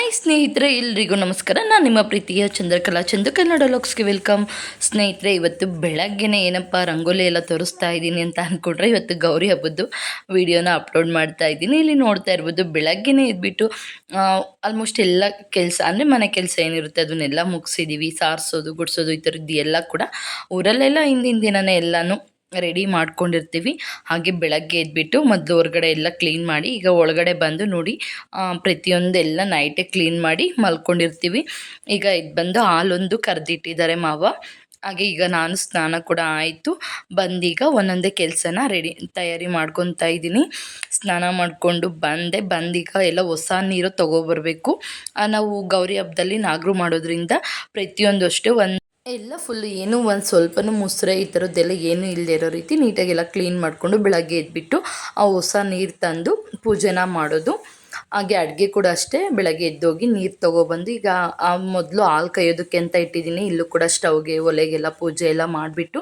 Hi ಸ್ನೇಹಿತರೆ, ಎಲ್ರಿಗೂ ನಮಸ್ಕಾರ. ನಾನು ನಿಮ್ಮ ಪ್ರೀತಿಯ ಚಂದ್ರಕಲಾ ಚಂದ್ರಕನ್ನಡ ಲಾಕ್ಸ್ಗೆ ವೆಲ್ಕಮ್. ಸ್ನೇಹಿತರೆ, ಇವತ್ತು ಬೆಳಗ್ಗೆನೇ ಏನಪ್ಪ, ರಂಗೋಲಿ ಎಲ್ಲ ತೋರಿಸ್ತಾ ಇದ್ದೀನಿ ಅಂತ ಅಂದ್ಕೊಂಡ್ರೆ ಇವತ್ತು ಗೌರಿ ಹಬ್ಬದ್ದು ವಿಡಿಯೋನ ಅಪ್ಲೋಡ್ ಮಾಡ್ತಾ ಇದ್ದೀನಿ. ಇಲ್ಲಿ ನೋಡ್ತಾ ಇರ್ಬೋದು, ಬೆಳಗ್ಗೆನೇ ಇದ್ಬಿಟ್ಟು ಆಲ್ಮೋಸ್ಟ್ ಎಲ್ಲ ಕೆಲಸ, ಅಂದರೆ ಮನೆ ಕೆಲಸ ಏನಿರುತ್ತೆ, ಅದನ್ನೆಲ್ಲ ಮುಗಿಸಿದ್ದೀವಿ ಸಾರಿಸೋದು, ಗುಡಿಸೋದು, ಈ ಥರದ್ದು ಎಲ್ಲ ಕೂಡ ಊರಲ್ಲೆಲ್ಲ ಹಿಂದಿನ ದಿನನೇ ಎಲ್ಲನೂ ರೆಡಿ ಮಾಡ್ಕೊಂಡಿರ್ತೀವಿ. ಹಾಗೆ ಬೆಳಗ್ಗೆ ಎದ್ಬಿಟ್ಟು ಮೊದಲು ಹೊರಗಡೆ ಎಲ್ಲ ಕ್ಲೀನ್ ಮಾಡಿ, ಈಗ ಒಳಗಡೆ ಬಂದು ನೋಡಿ ಪ್ರತಿಯೊಂದೆಲ್ಲ ನೈಟೇ ಕ್ಲೀನ್ ಮಾಡಿ ಮಲ್ಕೊಂಡಿರ್ತೀವಿ. ಈಗ ಇದು ಬಂದು ಹಾಲೊಂದು ಕರೆದಿಟ್ಟಿದ್ದಾರೆ ಮಾವ. ಹಾಗೆ ಈಗ ನಾನು ಸ್ನಾನ ಕೂಡ ಆಯಿತು. ಬಂದೀಗ ಒಂದೊಂದೇ ಕೆಲಸನ ರೆಡಿ ತಯಾರಿ ಮಾಡ್ಕೊತಾ ಇದ್ದೀನಿ. ಸ್ನಾನ ಮಾಡಿಕೊಂಡು ಬಂದೆ. ಬಂದೀಗ ಎಲ್ಲ ಹೊಸ ನೀರು ತೊಗೊಬರ್ಬೇಕು. ನಾವು ಗೌರಿ ಹಬ್ಬದಲ್ಲಿ ನಾಗರು ಮಾಡೋದ್ರಿಂದ ಪ್ರತಿಯೊಂದು ಒಂದು ಎಲ್ಲ ಫುಲ್ ಏನು ಒಂದು ಸ್ವಲ್ಪನೂ ಮುಸ್ರೆ ಈ ಥರದ್ದೆಲ್ಲ ಏನೂ ಇಲ್ಲದೆ ಇರೋ ರೀತಿ ನೀಟಾಗೆಲ್ಲ ಕ್ಲೀನ್ ಮಾಡಿಕೊಂಡು ಬೆಳಗ್ಗೆ ಎದ್ಬಿಟ್ಟು ಆ ಹೊಸ ನೀರು ತಂದು ಪೂಜೆನ ಮಾಡೋದು. ಹಾಗೆ ಅಡುಗೆ ಕೂಡ ಅಷ್ಟೇ, ಬೆಳಗ್ಗೆ ಎದ್ದೋಗಿ ನೀರು ತೊಗೊಬಂದು ಈಗ ಆ ಮೊದಲು ಹಾಲು ಕೈಯೋದಕ್ಕೆ ಅಂತ ಇಟ್ಟಿದ್ದೀನಿ, ಇಲ್ಲೂ ಕೂಡ ಸ್ಟವ್ಗೆ ಒಲೆಗೆಲ್ಲ ಪೂಜೆ ಎಲ್ಲ ಮಾಡಿಬಿಟ್ಟು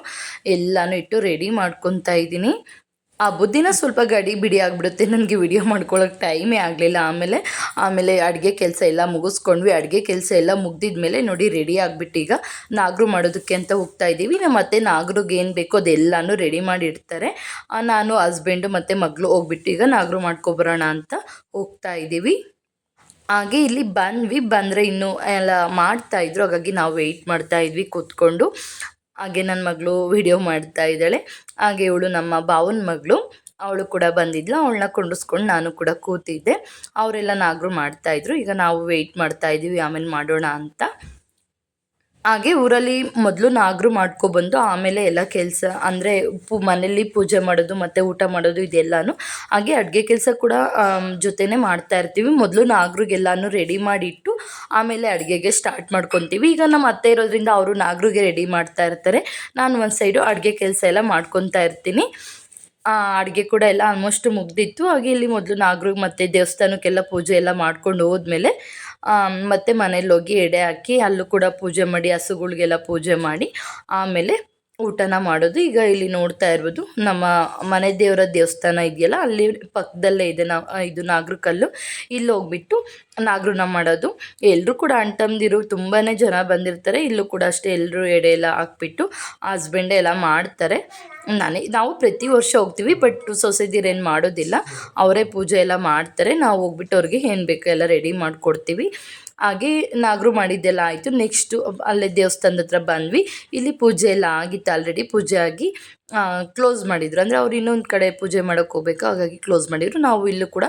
ಎಲ್ಲನೂ ಇಟ್ಟು ರೆಡಿ ಮಾಡ್ಕೊತಾ ಇದ್ದೀನಿ. ಆ ಬುದ್ಧಿನ ಸ್ವಲ್ಪ ಗಡಿ ಬಿಡಿ ಆಗಿಬಿಡುತ್ತೆ. ನನಗೆ ವಿಡಿಯೋ ಮಾಡ್ಕೊಳ್ಳೋಕೆ ಟೈಮೇ ಆಗಲಿಲ್ಲ. ಆಮೇಲೆ ಆಮೇಲೆ ಅಡುಗೆ ಕೆಲಸ ಎಲ್ಲ ಮುಗಿಸ್ಕೊಂಡ್ವಿ. ಅಡುಗೆ ಕೆಲಸ ಎಲ್ಲ ಮುಗ್ದಿದ ಮೇಲೆ ನೋಡಿ ರೆಡಿ ಆಗಿಬಿಟ್ಟು ಈಗ ನಾಗರು ಮಾಡೋದಕ್ಕೆ ಅಂತ ಹೋಗ್ತಾ ಇದ್ದೀವಿ. ನಮ್ಮ ಮತ್ತೆ ನಾಗರಿಗೆ ಏನು ಬೇಕೋ ಅದೆಲ್ಲನೂ ರೆಡಿ ಮಾಡಿ ಇಡ್ತಾರೆ ನಾನು ಹಸ್ಬೆಂಡು ಮತ್ತು ಮಗಳು ಹೋಗ್ಬಿಟ್ಟು ಈಗ ನಾಗರು ಮಾಡ್ಕೊಬರೋಣ ಅಂತ ಹೋಗ್ತಾ ಇದ್ದೀವಿ. ಹಾಗೆ ಇಲ್ಲಿ ಬಂದ್ವಿ. ಬಂದರೆ ಇನ್ನೂ ಎಲ್ಲ ಮಾಡ್ತಾಯಿದ್ರು ಹಾಗಾಗಿ ನಾವು ವೆಯ್ಟ್ ಮಾಡ್ತಾ ಇದ್ವಿ ಕೂತ್ಕೊಂಡು. ಹಾಗೆ ನನ್ನ ಮಗಳು ವಿಡಿಯೋ ಮಾಡ್ತಾ ಇದ್ದಾಳೆ. ಹಾಗೆ ಇವಳು ನಮ್ಮ ಬಾವನ ಮಗಳು, ಅವಳು ಕೂಡ ಬಂದಿದ್ಲು. ಅವಳನ್ನ ಕೊಂಡಿಸ್ಕೊಂಡು ನಾನು ಕೂಡ ಕೂತಿದ್ದೆ. ಅವರೆಲ್ಲ ನಾಗರು ಮಾಡ್ತಾಯಿದ್ರು ಈಗ ನಾವು ವೆಯ್ಟ್ ಮಾಡ್ತಾ ಇದ್ದೀವಿ ಆಮೇಲೆ ಮಾಡೋಣ ಅಂತ. ಹಾಗೆ ಊರಲ್ಲಿ ಮೊದಲು ನಾಗರು ಮಾಡ್ಕೊಬಂದು ಆಮೇಲೆ ಎಲ್ಲ ಕೆಲಸ ಅಂದರೆ ಪು ಮನೇಲಿ ಪೂಜೆ ಮಾಡೋದು ಮತ್ತು ಊಟ ಮಾಡೋದು ಇದೆಲ್ಲನೂ. ಹಾಗೆ ಅಡುಗೆ ಕೆಲಸ ಕೂಡ ಜೊತೆನೇ ಮಾಡ್ತಾ ಇರ್ತೀವಿ. ಮೊದಲು ನಾಗರಿಗೆಲ್ಲನೂ ರೆಡಿ ಮಾಡಿಟ್ಟು ಆಮೇಲೆ ಅಡುಗೆಗೆ ಸ್ಟಾರ್ಟ್ ಮಾಡ್ಕೊತೀವಿ. ಈಗ ನಮ್ಮ ಅತ್ತೆ ಇರೋದ್ರಿಂದ ಅವರು ನಾಗರಿಗೆ ರೆಡಿ ಮಾಡ್ತಾ ಇರ್ತಾರೆ. ನಾನು ಒಂದು ಸೈಡು ಅಡುಗೆ ಕೆಲಸ ಎಲ್ಲ ಮಾಡ್ಕೊತಾ ಇರ್ತೀನಿ. ಅಡುಗೆ ಕೂಡ ಎಲ್ಲ ಆಲ್ಮೋಸ್ಟ್ ಮುಗ್ದಿತ್ತು. ಹಾಗೆ ಇಲ್ಲಿ ಮೊದಲು ನಾಗರಿಗೆ ಮತ್ತು ದೇವಸ್ಥಾನಕ್ಕೆಲ್ಲ ಪೂಜೆ ಎಲ್ಲ ಮಾಡ್ಕೊಂಡು ಹೋದ್ಮೇಲೆ ಮತ್ತು ಮನೇಲಿ ಹೋಗಿ ಎಡೆ ಹಾಕಿ ಅಲ್ಲೂ ಕೂಡ ಪೂಜೆ ಮಾಡಿ, ಹಸುಗಳಿಗೆಲ್ಲ ಪೂಜೆ ಮಾಡಿ, ಆಮೇಲೆ ಊಟನ ಮಾಡೋದು. ಈಗ ಇಲ್ಲಿ ನೋಡ್ತಾ ಇರ್ಬೋದು, ನಮ್ಮ ಮನೆ ದೇವರ ದೇವಸ್ಥಾನ ಇದೆಯಲ್ಲ, ಅಲ್ಲಿ ಪಕ್ಕದಲ್ಲೇ ಇದೆ ನಾ, ಇದು ನಾಗರಕಲ್ಲು. ಇಲ್ಲಿ ಹೋಗ್ಬಿಟ್ಟು ನಾಗರನ ಮಾಡೋದು. ಎಲ್ಲರೂ ಕೂಡ ಅಂಟಂದಿರು ತುಂಬಾ ಜನ ಬಂದಿರ್ತಾರೆ. ಇಲ್ಲೂ ಕೂಡ ಅಷ್ಟೇ ಎಲ್ಲರೂ ಎಡೆ ಎಲ್ಲ ಹಾಕ್ಬಿಟ್ಟು ಹಸ್ಬೆಂಡೆ ಎಲ್ಲ ಮಾಡ್ತಾರೆ. ನಾನೇ, ನಾವು ಪ್ರತಿ ವರ್ಷ ಹೋಗ್ತೀವಿ ಬಟ್ ಸೊಸೈದಿರೇನು ಮಾಡೋದಿಲ್ಲ. ಅವರೇ ಪೂಜೆ ಎಲ್ಲ ಮಾಡ್ತಾರೆ, ನಾವು ಹೋಗ್ಬಿಟ್ಟು ಅವ್ರಿಗೆ ಏನು ಬೇಕೋ ಎಲ್ಲ ರೆಡಿ ಮಾಡಿಕೊಡ್ತೀವಿ. ಹಾಗೆ ನಾಗರು ಮಾಡಿದ್ದೆಲ್ಲ ಆಯಿತು. ನೆಕ್ಸ್ಟು ಅಲ್ಲೇ ದೇವಸ್ಥಾನದ ಹತ್ರ ಬಂದ್ವಿ. ಇಲ್ಲಿ ಪೂಜೆ ಎಲ್ಲ ಆಗಿತ್ತು ಆಲ್ರೆಡಿ ಪೂಜೆ ಆಗಿ ಕ್ಲೋಸ್ ಮಾಡಿದರು. ಅಂದರೆ ಅವ್ರು ಇನ್ನೊಂದು ಕಡೆ ಪೂಜೆ ಮಾಡೋಕ್ಕೆ ಹೋಗ್ಬೇಕು, ಹಾಗಾಗಿ ಕ್ಲೋಸ್ ಮಾಡಿದರು. ನಾವು ಇಲ್ಲೂ ಕೂಡ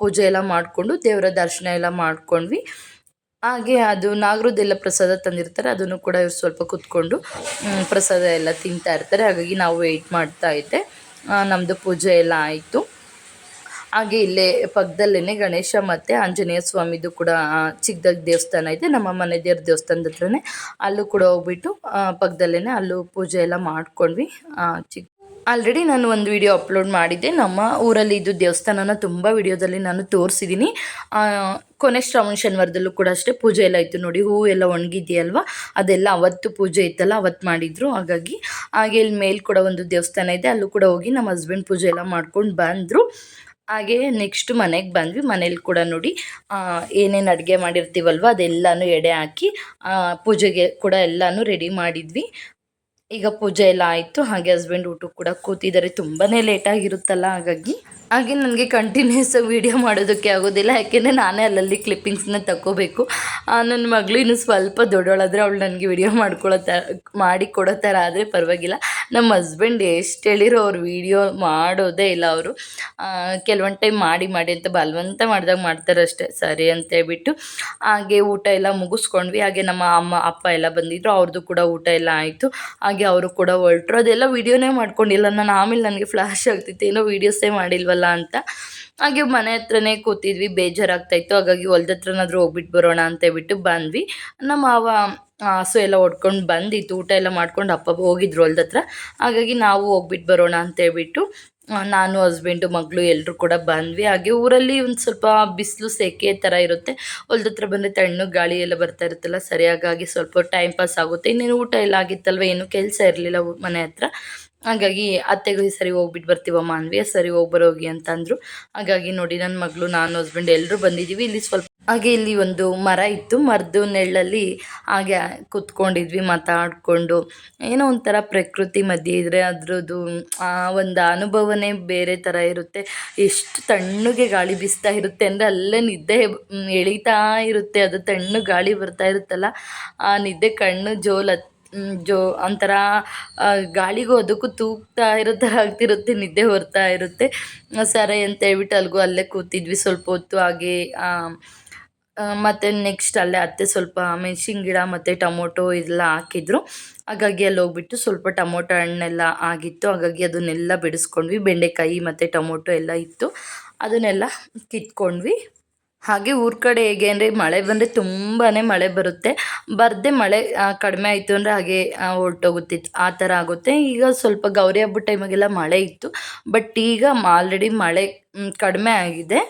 ಪೂಜೆ ಎಲ್ಲ ಮಾಡಿಕೊಂಡು ದೇವರ ದರ್ಶನ ಎಲ್ಲ ಮಾಡ್ಕೊಂಡ್ವಿ. ಹಾಗೆ ಅದು ನಾಗರದ್ದೆಲ್ಲ ಪ್ರಸಾದ ತಂದಿರ್ತಾರೆ, ಅದನ್ನು ಕೂಡ ಇವ್ರು ಸ್ವಲ್ಪ ಕುತ್ಕೊಂಡು ಪ್ರಸಾದ ಎಲ್ಲ ತಿಂತಾ ಇರ್ತಾರೆ. ಹಾಗಾಗಿ ನಾವು ವೆಯ್ಟ್ ಮಾಡ್ತಾ ಇದ್ದೆ. ನಮ್ಮದು ಪೂಜೆ ಎಲ್ಲ ಆಯಿತು. ಹಾಗೆ ಇಲ್ಲೇ ಪಕ್ಕದಲ್ಲೇ ಗಣೇಶ ಮತ್ತು ಆಂಜನೇಯ ಸ್ವಾಮಿದು ಕೂಡ ಚಿಕ್ಕದಾಗಿ ದೇವಸ್ಥಾನ ಇದೆ. ನಮ್ಮ ಮನೆ ದೇವ್ರ ದೇವಸ್ಥಾನದ ಹತ್ರನೇ ಅಲ್ಲೂ ಕೂಡ ಹೋಗ್ಬಿಟ್ಟು ಪಕ್ಕದಲ್ಲೇ ಅಲ್ಲೂ ಪೂಜೆ ಎಲ್ಲ ಮಾಡ್ಕೊಂಡ್ವಿ. ಚಿಕ್ಕ ಆಲ್ರೆಡಿ ನಾನು ಒಂದು ವಿಡಿಯೋ ಅಪ್ಲೋಡ್ ಮಾಡಿದ್ದೆ. ನಮ್ಮ ಊರಲ್ಲಿ ಇದು ದೇವಸ್ಥಾನನ ತುಂಬ ವಿಡಿಯೋದಲ್ಲಿ ನಾನು ತೋರಿಸಿದ್ದೀನಿ ಕೊನೆ ಶ್ರಾವಣ ಶನಿವಾರದಲ್ಲೂ ಕೂಡ ಅಷ್ಟೇ ಪೂಜೆ ಎಲ್ಲ ಇತ್ತು ನೋಡಿ. ಹೂವು ಎಲ್ಲ ಒಣಗಿದೆಯಲ್ವ? ಅದೆಲ್ಲ ಅವತ್ತು ಪೂಜೆ ಇತ್ತಲ್ಲ, ಅವತ್ತು ಮಾಡಿದರು. ಹಾಗಾಗಿ ಹಾಗೆ ಇಲ್ಲಿ ಮೇಲ್ ಕೂಡ ಒಂದು ದೇವಸ್ಥಾನ ಇದೆ. ಅಲ್ಲೂ ಕೂಡ ಹೋಗಿ ನಮ್ಮ ಹಸ್ಬೆಂಡ್ ಪೂಜೆ ಎಲ್ಲ ಮಾಡ್ಕೊಂಡು ಬಂದರು. ಹಾಗೆ ನೆಕ್ಸ್ಟ್ ಮನೆಗೆ ಬಂದ್ವಿ. ಮನೇಲಿ ಕೂಡ ನೋಡಿ ಏನೇನು ಅಡುಗೆ ಮಾಡಿರ್ತೀವಲ್ವ ಅದೆಲ್ಲನೂ ಎಡೆ ಹಾಕಿ ಪೂಜೆಗೆ ಕೂಡ ಎಲ್ಲನೂ ರೆಡಿ ಮಾಡಿದ್ವಿ. ಈಗ ಪೂಜೆ ಎಲ್ಲ ಆಯಿತು ಹಾಗೆ ಹಸ್ಬೆಂಡ್ ಊಟಕ್ಕೆ ಕೂಡ ಕೂತಿದ್ದಾರೆ. ತುಂಬಾ ಲೇಟಾಗಿರುತ್ತಲ್ಲ ಹಾಗಾಗಿ ಹಾಗೆ ನನಗೆ ಕಂಟಿನ್ಯೂಸ್ ವೀಡಿಯೋ ಮಾಡೋದಕ್ಕೆ ಆಗೋದಿಲ್ಲ, ಯಾಕೆಂದರೆ ನಾನೇ ಅಲ್ಲಲ್ಲಿ ಕ್ಲಿಪ್ಪಿಂಗ್ಸ್ನ ತಗೋಬೇಕು ನನ್ನ ಮಗಳು ಇನ್ನು ಸ್ವಲ್ಪ ದೊಡ್ಡವಳಾದರೆ ಅವಳು ನನಗೆ ವಿಡಿಯೋ ಮಾಡ್ಕೊಳ್ಳೋ ಥರ ಮಾಡಿ ಕೊಡೋ ಥರ ಆದರೆ ಪರವಾಗಿಲ್ಲ. ನಮ್ಮ ಹಸ್ಬೆಂಡ್ ಎಷ್ಟು ಹೇಳಿರೋ ಅವ್ರು ವೀಡಿಯೋ ಮಾಡೋದೇ ಇಲ್ಲ ಅವರು. ಕೆಲವೊಂದು ಟೈಮ್ ಮಾಡಿ ಮಾಡಿ ಅಂತ ಬಲವಂತ ಮಾಡಿದಾಗ ಮಾಡ್ತಾರೆ ಅಷ್ಟೇ, ಸರಿ ಅಂತ ಹೇಳ್ಬಿಟ್ಟು. ಹಾಗೆ ಊಟ ಎಲ್ಲ ಮುಗಿಸ್ಕೊಂಡ್ವಿ, ಹಾಗೆ ನಮ್ಮ ಅಮ್ಮ, ಅಪ್ಪ ಎಲ್ಲ ಬಂದಿದ್ರು ಅವ್ರದ್ದು ಕೂಡ ಊಟ ಎಲ್ಲ ಆಯಿತು. ಹಾಗೆ ಅವರು ಕೂಡ ಹೊರಟರು, ಅದೆಲ್ಲ ವೀಡಿಯೋನೇ ಮಾಡ್ಕೊಂಡಿಲ್ಲ, ನಾನು ಆಮೇಲೆ ನನಗೆ ಫ್ಲಾಶ್ ಆಗ್ತಿತ್ತು, ಏನೋ ವೀಡಿಯೋಸೇ ಮಾಡಿಲ್ವಲ್ಲ. ಅಂತ. ಹಾಗೆ ಮನೆ ಹತ್ರನೇ ಕೂತಿದ್ವಿ ಬೇಜಾರಾಗ್ತಾಯಿತ್ತು ಹಾಗಾಗಿ ಹೊಲ್ದ ಹತ್ರನಾದ್ರೂ ಹೋಗ್ಬಿಟ್ಟು ಬರೋಣ ಅಂತ ಹೇಳ್ಬಿಟ್ಟು ಬಂದ್ವಿ. ನಮ್ಮ ಮಾವ ಹಸು ಎಲ್ಲ ಹೊಡ್ಕೊಂಡು ಬಂದಿತ್ತು. ಊಟ ಎಲ್ಲ ಮಾಡ್ಕೊಂಡು ಅಪ್ಪ ಹೋಗಿದ್ರು ಹೊಲ್ದ ಹತ್ರ ಹಾಗಾಗಿ ನಾವು ಹೋಗ್ಬಿಟ್ಟು ಬರೋಣ ಅಂತ ಹೇಳ್ಬಿಟ್ಟು ನಾನು, ಹಸ್ಬೆಂಡು, ಮಗಳು ಎಲ್ಲರೂ ಕೂಡ ಬಂದ್ವಿ. ಹಾಗೆ ಊರಲ್ಲಿ ಒಂದು ಸ್ವಲ್ಪ ಬಿಸಿಲು, ಸೆಕೆ ಥರ ಇರುತ್ತೆ. ಹೊಲ್ದ ಹತ್ರ ಬಂದರೆ ತಣ್ಣು ಗಾಳಿ ಎಲ್ಲ ಬರ್ತಾ ಇರುತ್ತಲ್ಲ, ಸರಿಯಾಗಿ ಸ್ವಲ್ಪ ಟೈಮ್ ಪಾಸ್ ಆಗುತ್ತೆ. ಇನ್ನೇನು ಊಟ ಎಲ್ಲ ಆಗಿತ್ತಲ್ವ? ಏನು ಕೆಲಸ ಇರಲಿಲ್ಲ ಮನೆ ಹತ್ರ. ಹಾಗಾಗಿ ಅತ್ತೆಗೂ ಸರಿ ಹೋಗ್ಬಿಟ್ಟು ಬರ್ತೀವಮ್ಮ ಅಂದ್ವಿ ಸರಿ ಹೋಗಿ ಬರೋಗಿ ಅಂತಂದರು. ಹಾಗಾಗಿ ನೋಡಿ ನನ್ನ ಮಗಳು ನಾನು ಹಸ್ಬೆಂಡ್ ಎಲ್ಲರೂ ಬಂದಿದ್ದೀವಿ ಇಲ್ಲಿ ಸ್ವಲ್ಪ ಹಾಗೆ ಇಲ್ಲಿ ಒಂದು ಮರ ಇತ್ತು ಮರದ ನೆಳ್ಳಲ್ಲಿ ಹಾಗೆ ಕುತ್ಕೊಂಡಿದ್ವಿ ಮಾತಾಡಿಕೊಂಡು. ಏನೋ ಒಂಥರ ಪ್ರಕೃತಿ ಮಧ್ಯೆ ಇದ್ದರೆ ಅದ್ರದ್ದು ಆ ಒಂದು ಅನುಭವನೇ ಬೇರೆ ಥರ ಇರುತ್ತೆ. ಎಷ್ಟು ತಣ್ಣಗೆ ಗಾಳಿ ಬೀಸ್ತಾ ಇರುತ್ತೆ ಅಂದರೆ ಅಲ್ಲೇ ನಿದ್ದೆ ಎಳೀತಾ ಇರುತ್ತೆ. ಅದು ತಣ್ಣಗೆ ಗಾಳಿ ಬರ್ತಾ ಇರುತ್ತಲ್ಲ ಆ ನಿದ್ದೆ ಕಣ್ಣು ಜೋಲ್ ಹತ್ ಮ್, ಜೋ, ಒಂಥರ ಗಾಳಿಗೂ ಅದಕ್ಕೂ ತೂಗ್ತಾ ಇರುತ್ತೆ ಆಗ್ತಿರುತ್ತೆ, ನಿದ್ದೆ ಬರ್ತಾ ಇರುತ್ತೆ. ಸರಿ ಅಂತ ಹೇಳ್ಬಿಟ್ಟು ಅಲ್ಲಿಗೂ ಅಲ್ಲೇ ಕೂತಿದ್ವಿ, ಸ್ವಲ್ಪ ಹೊತ್ತು ಹಾಗೆ ಮತ್ತೆ ನೆಕ್ಸ್ಟ್ ಅಲ್ಲೇ ಅತ್ತೆ ಸ್ವಲ್ಪ ಮೆಣಸಿನ ಗಿಡ ಮತ್ತು ಟೊಮೊಟೊ ಇದೆಲ್ಲ ಹಾಕಿದ್ರು. ಹಾಗಾಗಿ ಅಲ್ಲಿ ಹೋಗ್ಬಿಟ್ಟು ಸ್ವಲ್ಪ ಟೊಮೊಟೊ ಹಣ್ಣೆಲ್ಲ ಆಗಿತ್ತು. ಹಾಗಾಗಿ ಅದನ್ನೆಲ್ಲ ಬಿಡಿಸ್ಕೊಂಡ್ವಿ. ಬೆಂಡೆಕಾಯಿ ಮತ್ತು ಟೊಮೊಟೊ ಎಲ್ಲ ಇತ್ತು. ಅದನ್ನೆಲ್ಲ ಕಿತ್ಕೊಂಡ್ವಿ. ಹಾಗೆ ಊರ ಕಡೆ ಹೇಗೆ ಅಂದರೆ ಮಳೆ ಬಂದರೆ ತುಂಬಾ ಮಳೆ ಬರುತ್ತೆ. ಬರದೆ ಮಳೆ ಕಡಿಮೆ ಆಯಿತು ಅಂದರೆ ಹಾಗೆ ಹೊರಟೋಗುತ್ತಿತ್ತು. ಆ ಥರ ಆಗುತ್ತೆ. ಈಗ ಸ್ವಲ್ಪ ಗೌರಿ ಹಬ್ಬದ ಟೈಮಿಗೆಲ್ಲ ಮಳೆ ಇತ್ತು. ಬಟ್ ಈಗ ಆಲ್ರೆಡಿ ಮಳೆ ಕಡಿಮೆ ಆಗಿದೆ.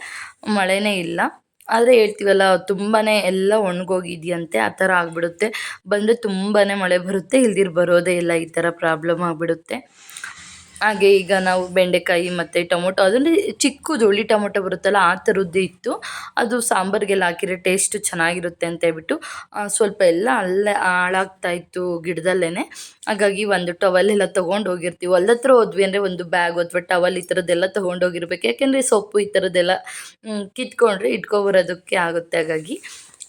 ಮಳೆನೇ ಇಲ್ಲ. ಆದರೆ ಹೇಳ್ತೀವಲ್ಲ ತುಂಬಾ ಎಲ್ಲ ಒಣಗೋಗಿದೆಯಂತೆ. ಆ ಥರ ಆಗಿಬಿಡುತ್ತೆ. ಬಂದರೆ ತುಂಬಾ ಮಳೆ ಬರುತ್ತೆ. ಇಲ್ದಿರ ಬರೋದೇ ಇಲ್ಲ. ಈ ಥರ ಪ್ರಾಬ್ಲಮ್ ಆಗಿಬಿಡುತ್ತೆ. ಹಾಗೆ ಈಗ ನಾವು ಬೆಂಡೆಕಾಯಿ ಮತ್ತು ಟೊಮೊಟೊ ಅದರಲ್ಲಿ ಚಿಕ್ಕದು ಹುಳಿ ಟೊಮೊಟೊ ಬರುತ್ತಲ್ಲ, ಆ ಥರದ್ದು ಇತ್ತು. ಅದು ಸಾಂಬಾರಿಗೆಲ್ಲ ಹಾಕಿದ್ರೆ ಟೇಸ್ಟು ಚೆನ್ನಾಗಿರುತ್ತೆ ಅಂತ ಹೇಳ್ಬಿಟ್ಟು ಸ್ವಲ್ಪ ಎಲ್ಲ ಅಲ್ಲೇ ಹಾಳಾಗ್ತಾ ಇತ್ತು ಗಿಡದಲ್ಲೇ ಹಾಗಾಗಿ ಒಂದು ಟವಲ್ ಎಲ್ಲ ತೊಗೊಂಡು ಹೋಗಿರ್ತೀವಿ. ಹೊಲ್ದ ಹತ್ರ ಹೋದ್ವಿ ಅಂದರೆ ಒಂದು ಬ್ಯಾಗ್ ಅಥವಾ ಟವಲ್ ಈ ಥರದ್ದೆಲ್ಲ ತೊಗೊಂಡೋಗಿರ್ಬೇಕು ಯಾಕೆಂದರೆ ಸೊಪ್ಪು ಈ ಥರದ್ದೆಲ್ಲ ಕಿತ್ಕೊಂಡ್ರೆ ಇಟ್ಕೊಬರೋದಕ್ಕೆ ಆಗುತ್ತೆ ಹಾಗಾಗಿ.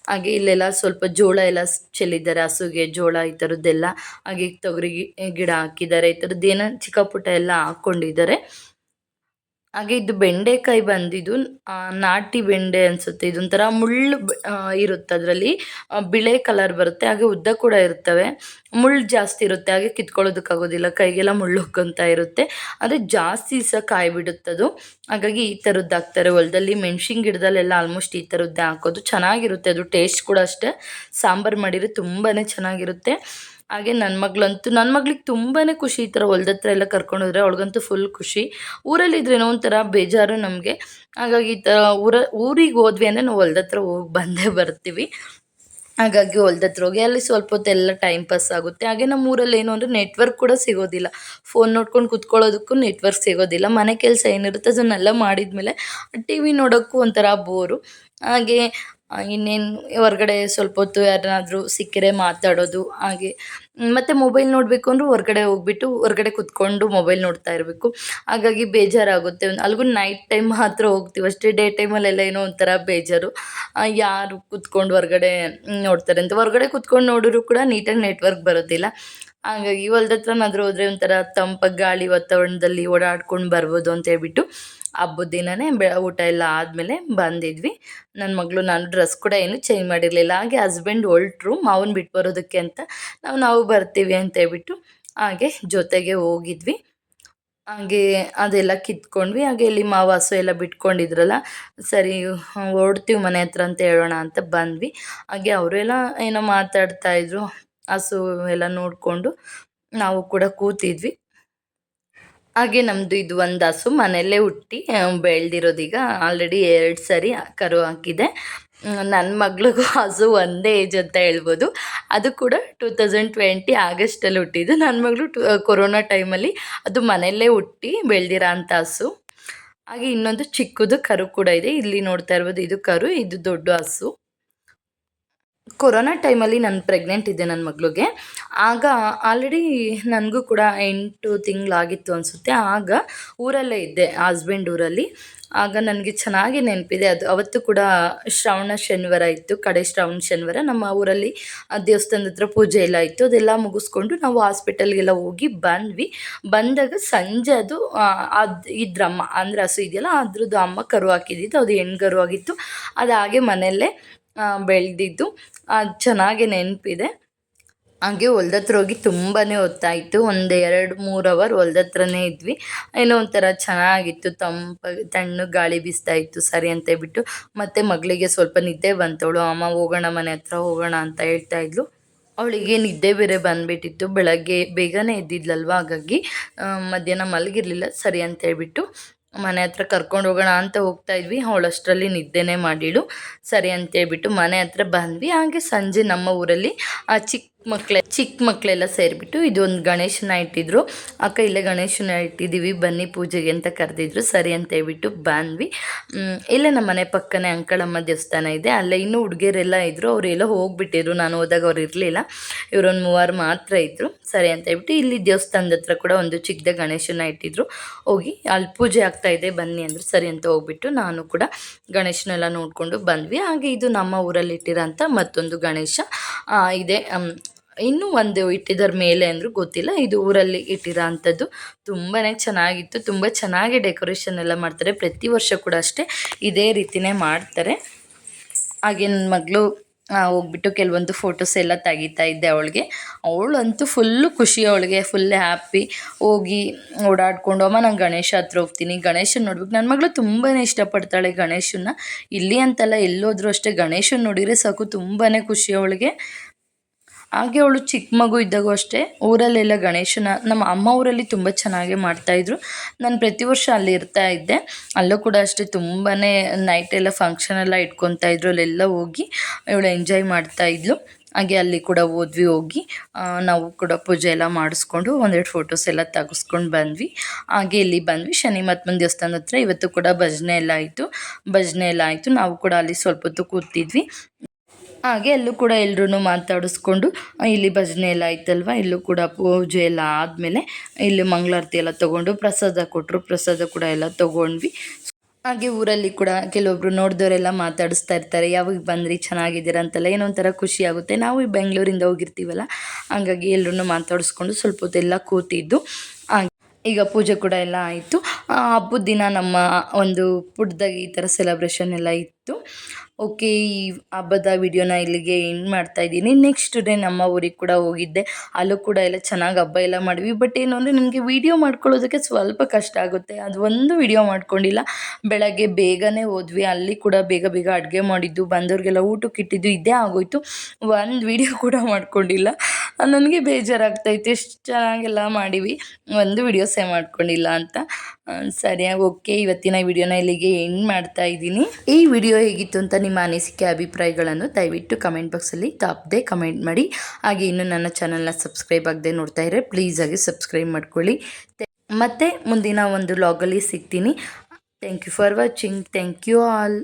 ಹಾಗೆ ಇಲ್ಲೆಲ್ಲ ಸ್ವಲ್ಪ ಜೋಳ ಎಲ್ಲ ಚೆಲ್ಲಿದ್ದಾರೆ, ಹಸುಗೆ, ಜೋಳ ಈ ಥರದ್ದೆಲ್ಲ ಹಾಗೆ ತೊಗರಿ ಗಿಡ ಹಾಕಿದ್ದಾರೆ, ಈ ಥರದ್ದೇನೋ ಚಿಕ್ಕ ಪುಟ್ಟ ಎಲ್ಲ ಹಾಕ್ಕೊಂಡಿದ್ದಾರೆ ಹಾಗೆ ಇದು ಬೆಂಡೆಕಾಯಿ ಬಂದಿದ್ದು ನಾಟಿ ಬೆಂಡೆ ಅನಿಸುತ್ತೆ. ಇದೊಂಥರ ಮುಳ್ಳು ಇರುತ್ತೆ ಅದರಲ್ಲಿ. ಬಿಳೆ ಕಲರ್ ಬರುತ್ತೆ, ಹಾಗೆ ಉದ್ದ ಕೂಡ ಇರ್ತವೆ. ಮುಳ್ಳು ಜಾಸ್ತಿ ಇರುತ್ತೆ, ಹಾಗೆ ಕಿತ್ಕೊಳ್ಳೋದಕ್ಕಾಗೋದಿಲ್ಲ, ಕೈಗೆಲ್ಲ ಮುಳ್ಳು ಇರುತ್ತೆ. ಆದರೆ ಜಾಸ್ತಿ ಸಹ ಕಾಯಿ ಬಿಡುತ್ತದು ಹಾಗಾಗಿ ಈ ಥರದ್ದು ಹಾಕ್ತಾರೆ. ಹೊಲದಲ್ಲಿ ಮೆಣಸಿನ ಗಿಡದಲ್ಲೆಲ್ಲ ಆಲ್ಮೋಸ್ಟ್ ಈ ಥರದ್ದೇ ಹಾಕೋದು. ಚೆನ್ನಾಗಿರುತ್ತೆ, ಅದು ಟೇಸ್ಟ್ ಕೂಡ ಅಷ್ಟೇ. ಸಾಂಬಾರು ಮಾಡಿದರೆ ತುಂಬಾ ಚೆನ್ನಾಗಿರುತ್ತೆ. ಹಾಗೆ ನನ್ನ ಮಗಳಂತೂ ನನ್ನ ಮಗಳಿಗೆ ತುಂಬಾ ಖುಷಿ ಈ ಥರ ಹೊಲ್ದತ್ರ ಎಲ್ಲ ಕರ್ಕೊಂಡು ಹೋದ್ರೆ ಅವಳಿಗಂತೂ ಫುಲ್ ಖುಷಿ. ಊರಲ್ಲಿದ್ರೇನೋ ಒಂಥರ ಬೇಜಾರು ನಮಗೆ. ಹಾಗಾಗಿ ಈ ಥರ ಊರ, ಊರಿಗೆ ಹೋದ್ವಿ ಅಂದರೆ ನಾವು ಹೊಲ್ದತ್ರ ಹೋಗಿ ಬಂದೇ ಬರ್ತೀವಿ. ಹಾಗಾಗಿ ಹೊಲ್ದ ಹತ್ರ ಹೋಗಿ ಅಲ್ಲಿ ಸ್ವಲ್ಪ ಹೊತ್ತೆಲ್ಲ ಟೈಮ್ ಪಾಸ್ ಆಗುತ್ತೆ. ಹಾಗೆ ನಮ್ಮ ಊರಲ್ಲಿ ಏನು ಅಂದರೆ ನೆಟ್ವರ್ಕ್ ಕೂಡ ಸಿಗೋದಿಲ್ಲ. ಫೋನ್ ನೋಡ್ಕೊಂಡು ಕುತ್ಕೊಳ್ಳೋದಕ್ಕೂ ನೆಟ್ವರ್ಕ್ ಸಿಗೋದಿಲ್ಲ. ಮನೆ ಕೆಲಸ ಏನಿರುತ್ತೆ ಅದನ್ನೆಲ್ಲ ಮಾಡಿದ್ಮೇಲೆ ಟಿ ವಿ ನೋಡೋಕ್ಕೂ ಒಂಥರ ಬೋರು ಹಾಗೆ ಇನ್ನೇನು ಹೊರ್ಗಡೆ ಸ್ವಲ್ಪ ಹೊತ್ತು ಯಾರನ್ನಾದರೂ ಸಿಕ್ಕರೆ ಮಾತಾಡೋದು ಹಾಗೆ. ಮತ್ತು ಮೊಬೈಲ್ ನೋಡಬೇಕು ಅಂದರೂ ಹೊರ್ಗಡೆ ಹೋಗ್ಬಿಟ್ಟು ಹೊರ್ಗಡೆ ಕುತ್ಕೊಂಡು ಮೊಬೈಲ್ ನೋಡ್ತಾ ಇರಬೇಕು. ಹಾಗಾಗಿ ಬೇಜಾರಾಗುತ್ತೆ. ಅಲ್ಲಿಗೂ ನೈಟ್ ಟೈಮ್ ಮಾತ್ರ ಹೋಗ್ತೀವಿ. ಅಷ್ಟೇ ಡೇ ಟೈಮಲ್ಲೆಲ್ಲ ಏನೋ ಒಂಥರ ಬೇಜಾರು. ಯಾರು ಕುತ್ಕೊಂಡು ಹೊರ್ಗಡೆ ನೋಡ್ತಾರೆ ಅಂತ. ಹೊರ್ಗಡೆ ಕುತ್ಕೊಂಡು ನೋಡಿದ್ರು ಕೂಡ ನೀಟಾಗಿ ನೆಟ್ವರ್ಕ್ ಬರೋದಿಲ್ಲ. ಹಾಗಾಗಿ ಹೊಲ್ದ ಹತ್ರನಾದ್ರೂ ಹೋದ್ರೆ ಒಂಥರ ತಂಪಾಗಿ ಗಾಳಿ ವಾತಾವರಣದಲ್ಲಿ ಓಡಾಡ್ಕೊಂಡು ಬರ್ಬೋದು ಅಂತ ಹೇಳ್ಬಿಟ್ಟು ಹಬ್ಬದ ದಿನವೇ ಬೆ, ಊಟ ಎಲ್ಲ ಆದಮೇಲೆ ಬಂದಿದ್ವಿ. ನನ್ನ ಮಗಳು ನಾನು ಡ್ರೆಸ್ ಕೂಡ ಏನು ಚೇಂಜ್ ಮಾಡಿರಲಿಲ್ಲ. ಹಾಗೆ ಹಸ್ಬೆಂಡ್ ಹೊಲ್ಟ್ರು, ಮಾವನ ಬಿಟ್ಟು ಬರೋದಕ್ಕೆ ಅಂತ ನಾವು ನಾವು ಬರ್ತೀವಿ ಅಂತ ಹೇಳ್ಬಿಟ್ಟು ಹಾಗೆ ಜೊತೆಗೆ ಹೋಗಿದ್ವಿ. ಹಾಗೆ ಅದೆಲ್ಲ ಕಿತ್ಕೊಂಡ್ವಿ. ಹಾಗೆ ಇಲ್ಲಿ ಮಾವಾಸು ಎಲ್ಲ ಬಿಟ್ಕೊಂಡಿದ್ರಲ್ಲ, ಸರಿ ಓಡ್ತೀವಿ ಮನೆ ಹತ್ರ ಅಂತ ಹೇಳೋಣ ಅಂತ ಬಂದ್ವಿ. ಹಾಗೆ ಅವರೆಲ್ಲ ಏನೋ ಮಾತಾಡ್ತಾ ಇದ್ರು. ಹಸು ಎಲ್ಲ ನೋಡಿಕೊಂಡು ನಾವು ಕೂಡ ಕೂತಿದ್ವಿ. ಹಾಗೆ ನಮ್ಮದು ಇದು ಒಂದು ಹಸು, ಮನೆಯಲ್ಲೇ ಹುಟ್ಟಿ ಬೆಳೆದಿರೋದೀಗ ಆಲ್ರೆಡಿ ಎರಡು ಸರಿ ಕರು ಹಾಕಿದೆ. ನನ್ನ ಮಗಳಿಗೂ ಹಸು ಒಂದೇ ಏಜ್ ಅಂತ ಹೇಳ್ಬೋದು. ಅದು ಕೂಡ ಟೂ ತೌಸಂಡ್ ಟ್ವೆಂಟಿ ಆಗಸ್ಟಲ್ಲಿ ಹುಟ್ಟಿದ್ದು. ನನ್ನ ಮಗಳು ಟು ಕೊರೋನಾ ಟೈಮಲ್ಲಿ ಅದು ಮನೆಯಲ್ಲೇ ಹುಟ್ಟಿ ಬೆಳೆದಿರೋ ಅಂಥ ಹಸು. ಹಾಗೆ ಇನ್ನೊಂದು ಚಿಕ್ಕದು ಕರು ಕೂಡ ಇದೆ. ಇಲ್ಲಿ ನೋಡ್ತಾ ಇರ್ಬೋದು, ಇದು ಕರು, ಇದು ದೊಡ್ಡ ಹಸು. ಕೊರೋನಾ ಟೈಮಲ್ಲಿ ನಾನು ಪ್ರೆಗ್ನೆಂಟ್ ಇದ್ದೆ ನನ್ನ ಮಗಳಿಗೆ. ಆಗ ಆಲ್ರೆಡಿ ನನಗೂ ಕೂಡ ಎಂಟು ತಿಂಗಳಾಗಿತ್ತು ಅನಿಸುತ್ತೆ. ಆಗ ಊರಲ್ಲೇ ಇದ್ದೆ ಹಸ್ಬೆಂಡ್ ಊರಲ್ಲಿ. ಆಗ ನನಗೆ ಚೆನ್ನಾಗಿ ನೆನಪಿದೆ. ಅದು ಅವತ್ತು ಕೂಡ ಶ್ರಾವಣ ಶನಿವಾರ ಇತ್ತು. ಕಡೆ ಶ್ರಾವಣ ಶನಿವಾರ ನಮ್ಮ ಊರಲ್ಲಿ ದೇವಸ್ಥಾನದ ಹತ್ರ ಪೂಜೆ ಎಲ್ಲ ಇತ್ತು. ಅದೆಲ್ಲ ಮುಗಿಸ್ಕೊಂಡು ನಾವು ಹಾಸ್ಪಿಟಲ್ಗೆಲ್ಲ ಹೋಗಿ ಬಂದ್ವಿ. ಬಂದಾಗ ಸಂಜೆ ಅದು ಅದು ಇದ್ರಮ್ಮ ಅಂದರೆ ಹಸು ಇದೆಯಲ್ಲ, ಅದ್ರದ್ದು ಅಮ್ಮ ಕರು ಹಾಕಿದ್ದಿತ್ತು ಅದು ಹೆಣ್ಗರು ಆಗಿತ್ತು. ಅದು ಹಾಗೆ ಮನೆಯಲ್ಲೇ ಬೆಳೆದಿದ್ದು. ಅದು ಚೆನ್ನಾಗಿ ನೆನಪಿದೆ. ಹಾಗೆ ಹೊಲ್ದತ್ರ ಹೋಗಿ ತುಂಬಾ ಹೊತ್ತಾಯಿತು. ಒಂದು ಎರಡು, ಮೂರು ಅವರ್ ಹೊಲ್ದತ್ರನೇ ಇದ್ವಿ. ಏನೋ ಒಂಥರ ಚೆನ್ನಾಗಿತ್ತು. ತಂಪಾಗಿ ತಣ್ಣು ಗಾಳಿ ಬೀಸ್ತಾ ಇತ್ತು. ಸರಿ ಅಂತ ಹೇಳ್ಬಿಟ್ಟು ಮತ್ತು ಮಗಳಿಗೆ ಸ್ವಲ್ಪ ನಿದ್ದೆ ಬಂತವಳು. ಅಮ್ಮ, ಹೋಗೋಣ, ಮನೆ ಹತ್ರ ಹೋಗೋಣ ಅಂತ ಹೇಳ್ತಾ ಇದ್ಲು. ಅವಳಿಗೆ ನಿದ್ದೆ ಬೇರೆ ಬಂದುಬಿಟ್ಟಿತ್ತು. ಬೆಳಗ್ಗೆ ಬೇಗನೆ ಇದ್ದಿದ್ಲಲ್ವ ಹಾಗಾಗಿ ಮಧ್ಯಾಹ್ನ ಮಲಗಿರಲಿಲ್ಲ. ಸರಿ ಅಂತ ಹೇಳ್ಬಿಟ್ಟು ಮನೆ ಹತ್ರ ಕರ್ಕೊಂಡು ಹೋಗೋಣ ಅಂತ ಹೋಗ್ತಾ ಇದ್ವಿ. ಅವಳಷ್ಟರಲ್ಲಿ ನಿದ್ದೆನೇ ಮಾಡಿಳು. ಸರಿ ಅಂತ ಹೇಳ್ಬಿಟ್ಟು ಮನೆ ಹತ್ರ ಬಂದ್ವಿ. ಹಾಗೆ ಸಂಜೆ ನಮ್ಮ ಊರಲ್ಲಿ ಆ ಚಿಕ್ಕ ಮಕ್ಕಳೇ ಚಿಕ್ಕ ಮಕ್ಕಳೆಲ್ಲ ಸೇರಿಬಿಟ್ಟು ಇದೊಂದು ಗಣೇಶನ ಇಟ್ಟಿದ್ರು. ಅಕ್ಕ, ಇಲ್ಲೇ ಗಣೇಶನ ಇಟ್ಟಿದ್ದೀವಿ, ಬನ್ನಿ ಪೂಜೆಗೆ ಅಂತ ಕರೆದಿದ್ರು. ಸರಿ ಅಂತ ಹೇಳ್ಬಿಟ್ಟು ಬಂದ್ವಿ. ಇಲ್ಲೇ ನಮ್ಮ ಮನೆ ಪಕ್ಕನೇ ಅಂಕಳಮ್ಮ ದೇವಸ್ಥಾನ ಇದೆ. ಅಲ್ಲೇ ಇನ್ನೂ ಹುಡುಗಿಯರೆಲ್ಲ ಇದ್ದರು ಅವರೆಲ್ಲ ಹೋಗ್ಬಿಟ್ಟಿದ್ರು. ನಾನು ಹೋದಾಗ ಅವ್ರು ಇರಲಿಲ್ಲ. ಇವರೊಂದು ಮೂವರು ಮಾತ್ರ ಇದ್ದರು ಸರಿ ಅಂತ ಹೇಳ್ಬಿಟ್ಟು ಇಲ್ಲಿ ದೇವಸ್ಥಾನದ ಹತ್ರ ಕೂಡ ಒಂದು ಚಿಕ್ಕದ ಗಣೇಶನ ಇಟ್ಟಿದ್ರು. ಹೋಗಿ ಅಲ್ಲಿ ಪೂಜೆ ಆಗ್ತಾ ಇದೆ, ಬನ್ನಿ ಅಂದರು. ಸರಿ ಅಂತ ಹೋಗ್ಬಿಟ್ಟು ನಾನು ಕೂಡ ಗಣೇಶನೆಲ್ಲ ನೋಡಿಕೊಂಡು ಬಂದ್ವಿ. ಹಾಗೆ ಇದು ನಮ್ಮ ಊರಲ್ಲಿ ಇಟ್ಟಿರೋಂಥ ಮತ್ತೊಂದು ಗಣೇಶ ಇದೆ. ಇನ್ನೂ ಒಂದು ಇಟ್ಟಿದ್ದಾರೆ ಮೇಲೆ ಅಂದರೂ ಗೊತ್ತಿಲ್ಲ. ಇದು ಊರಲ್ಲಿ ಇಟ್ಟಿರೋ ಅಂಥದ್ದು. ತುಂಬಾ ಚೆನ್ನಾಗಿತ್ತು. ತುಂಬ ಚೆನ್ನಾಗಿ ಡೆಕೋರೇಷನ್ ಎಲ್ಲ ಮಾಡ್ತಾರೆ. ಪ್ರತಿ ವರ್ಷ ಕೂಡ ಅಷ್ಟೇ ಇದೇ ರೀತಿನೇ ಮಾಡ್ತಾರೆ. ಹಾಗೆ ನನ್ನ ಮಗಳು ಹೋಗ್ಬಿಟ್ಟು ಕೆಲವೊಂದು ಫೋಟೋಸ್ ಎಲ್ಲ ತೆಗಿತಾ ಇದ್ದೆ ಅವಳಿಗೆ. ಅವಳಂತೂ ಫುಲ್ಲು ಖುಷಿ ಅವಳಿಗೆ. ಫುಲ್ ಹ್ಯಾಪಿ ಹೋಗಿ ಓಡಾಡ್ಕೊಂಡು, ಅಮ್ಮ, ನಾನು ಗಣೇಶ ಹತ್ರ ಹೋಗ್ತೀನಿ. ಗಣೇಶನ ನೋಡ್ಬೇಕು. ನನ್ನ ಮಗಳು ತುಂಬಾ ಇಷ್ಟಪಡ್ತಾಳೆ ಗಣೇಶನ ಇಲ್ಲಿ ಅಂತಲ್ಲ ಎಲ್ಲೋದ್ರೂ ಅಷ್ಟೇ ಗಣೇಶನ ನೋಡಿದರೆ ಸಾಕು. ತುಂಬಾ ಖುಷಿ ಅವಳಿಗೆ. ಹಾಗೆ ಅವಳು ಚಿಕ್ಕ ಮಗು ಇದ್ದಾಗೂ ಅಷ್ಟೇ, ಊರಲ್ಲೆಲ್ಲ ಗಣೇಶನ ನಮ್ಮ ಅಮ್ಮ ಊರಲ್ಲಿ ತುಂಬ ಚೆನ್ನಾಗಿ ಮಾಡ್ತಾಯಿದ್ರು ನಾನು ಪ್ರತಿ ವರ್ಷ ಅಲ್ಲಿ ಇರ್ತಾ ಇದ್ದೆ. ಅಲ್ಲೂ ಕೂಡ ಅಷ್ಟೇ ತುಂಬಾ ನೈಟ್ ಎಲ್ಲ ಫಂಕ್ಷನ್ ಎಲ್ಲ ಇಟ್ಕೊತಾ ಇದ್ರು. ಅಲ್ಲೆಲ್ಲ ಹೋಗಿ ಇವಳು ಎಂಜಾಯ್ ಮಾಡ್ತಾ ಇದ್ಲು. ಹಾಗೆ ಅಲ್ಲಿ ಕೂಡ ಹೋದ್ವಿ, ಹೋಗಿ ನಾವು ಕೂಡ ಪೂಜೆ ಎಲ್ಲ ಮಾಡಿಸ್ಕೊಂಡು ಒಂದೆರಡು ಫೋಟೋಸ್ ಎಲ್ಲ ತೆಗೆಸ್ಕೊಂಡು ಬಂದ್ವಿ. ಹಾಗೆ ಇಲ್ಲಿ ಬಂದ್ವಿ. ಶನಿ ಮಹಾತ್ಮನ ದೇವಸ್ಥಾನದ ಹತ್ರ ಇವತ್ತು ಕೂಡ ಭಜನೆ ಎಲ್ಲ ಆಯಿತು. ಭಜನೆ ಎಲ್ಲ ಆಯಿತು. ನಾವು ಕೂಡ ಅಲ್ಲಿ ಸ್ವಲ್ಪ ಹೊತ್ತು ಕೂತಿದ್ವಿ. ಹಾಗೆ ಅಲ್ಲೂ ಕೂಡ ಎಲ್ಲರೂ ಮಾತಾಡಿಸ್ಕೊಂಡು ಇಲ್ಲಿ ಭಜನೆ ಎಲ್ಲ ಆಯ್ತಲ್ವ? ಇಲ್ಲೂ ಕೂಡ ಪೂಜೆ ಎಲ್ಲ ಆದಮೇಲೆ ಇಲ್ಲಿ ಮಂಗಳಾರತಿ ಎಲ್ಲ ತೊಗೊಂಡು ಪ್ರಸಾದ ಕೊಟ್ಟರು ಪ್ರಸಾದ ಕೂಡ ಎಲ್ಲ ತೊಗೊಂಡ್ವಿ. ಹಾಗೆ ಊರಲ್ಲಿ ಕೂಡ ಕೆಲವೊಬ್ರು ನೋಡಿದವರೆಲ್ಲ ಮಾತಾಡಿಸ್ತಾ ಇರ್ತಾರೆ. ಯಾವಾಗ ಬಂದ್ರಿ? ಚೆನ್ನಾಗಿದ್ದೀರಾ ಅಂತೆಲ್ಲ. ಏನೋ ಒಂಥರ ಖುಷಿ ಆಗುತ್ತೆ. ನಾವು ಈ ಬೆಂಗಳೂರಿಂದ ಹೋಗಿರ್ತೀವಲ್ಲ, ಹಾಗಾಗಿ ಎಲ್ಲರೂ ಮಾತಾಡಿಸ್ಕೊಂಡು ಸ್ವಲ್ಪ ಹೊತ್ತೆಲ್ಲ ಕೂತಿದ್ದು. ಹಾಗೆ ಈಗ ಪೂಜೆ ಕೂಡ ಎಲ್ಲ ಆಯಿತು. ಹಬ್ಬದ ದಿನ ನಮ್ಮ ಒಂದು ಪುಟ್ಟದಾಗಿ ಈ ಥರ ಸೆಲೆಬ್ರೇಷನ್ ಎಲ್ಲ ಇತ್ತು. ಓಕೆ, ಈ ಹಬ್ಬದ ವಿಡಿಯೋನ ಇಲ್ಲಿಗೆ ಎಂಡ್ ಮಾಡ್ತಾ ಇದ್ದೀನಿ. ನೆಕ್ಸ್ಟ್ ಡೇ ನಮ್ಮ ಊರಿಗೆ ಕೂಡ ಹೋಗಿದ್ದೆ. ಅಲ್ಲೂ ಕೂಡ ಎಲ್ಲ ಚೆನ್ನಾಗಿ ಹಬ್ಬ ಎಲ್ಲ ಮಾಡಿದ್ವಿ. ಬಟ್ ಏನು ಅಂದರೆ ನನಗೆ ವಿಡಿಯೋ ಮಾಡ್ಕೊಳ್ಳೋದಕ್ಕೆ ಸ್ವಲ್ಪ ಕಷ್ಟ ಆಗುತ್ತೆ. ಅದು ಒಂದು ವಿಡಿಯೋ ಮಾಡ್ಕೊಂಡಿಲ್ಲ. ಬೆಳಗ್ಗೆ ಬೇಗನೆ ಹೋದ್ವಿ. ಅಲ್ಲಿ ಕೂಡ ಬೇಗ ಬೇಗ ಅಡುಗೆ ಮಾಡಿದ್ದು, ಬಂದವ್ರಿಗೆಲ್ಲ ಊಟಕ್ಕೆ ಇಟ್ಟಿದ್ದು ಇದೇ ಆಗೋಯ್ತು. ಒಂದು ವಿಡಿಯೋ ಕೂಡ ಮಾಡ್ಕೊಂಡಿಲ್ಲ. ನನಗೆ ಬೇಜಾರಾಗ್ತೈತೆ ಎಷ್ಟು ಚೆನ್ನಾಗೆಲ್ಲ ಮಾಡೀವಿ. ಒಂದು ವಿಡಿಯೋ ಸೇವ್ ಮಾಡ್ಕೊಂಡಿಲ್ಲ ಅಂತ. ಸರಿಯಾಗಿ ಸರಿ ಓಕೆ ಇವತ್ತಿನ ವಿಡಿಯೋನ ಇಲ್ಲಿಗೆ ಎಂಡ್ ಮಾಡ್ತಾ ಇದ್ದೀನಿ. ಈ ವಿಡಿಯೋ ಹೇಗಿತ್ತು ಅಂತ ನಿಮ್ಮ ಅನಿಸಿಕೆ, ಅಭಿಪ್ರಾಯಗಳನ್ನು ದಯವಿಟ್ಟು ಕಮೆಂಟ್ ಬಾಕ್ಸಲ್ಲಿ ತಪ್ಪದೆ ಕಮೆಂಟ್ ಮಾಡಿ. ಹಾಗೆ ಇನ್ನು ನನ್ನ ಚಾನಲ್ನ ಸಬ್ಸ್ಕ್ರೈಬ್ ಆಗದೆ ನೋಡ್ತಾ ಇದ್ರೆ ಪ್ಲೀಸ್ ಆಗಿ ಸಬ್ಸ್ಕ್ರೈಬ್ ಮಾಡ್ಕೊಳ್ಳಿ. ಮತ್ತು ಮುಂದಿನ ಒಂದು ಲಾಗಲ್ಲಿ ಸಿಗ್ತೀನಿ. Thank you for watching thank you all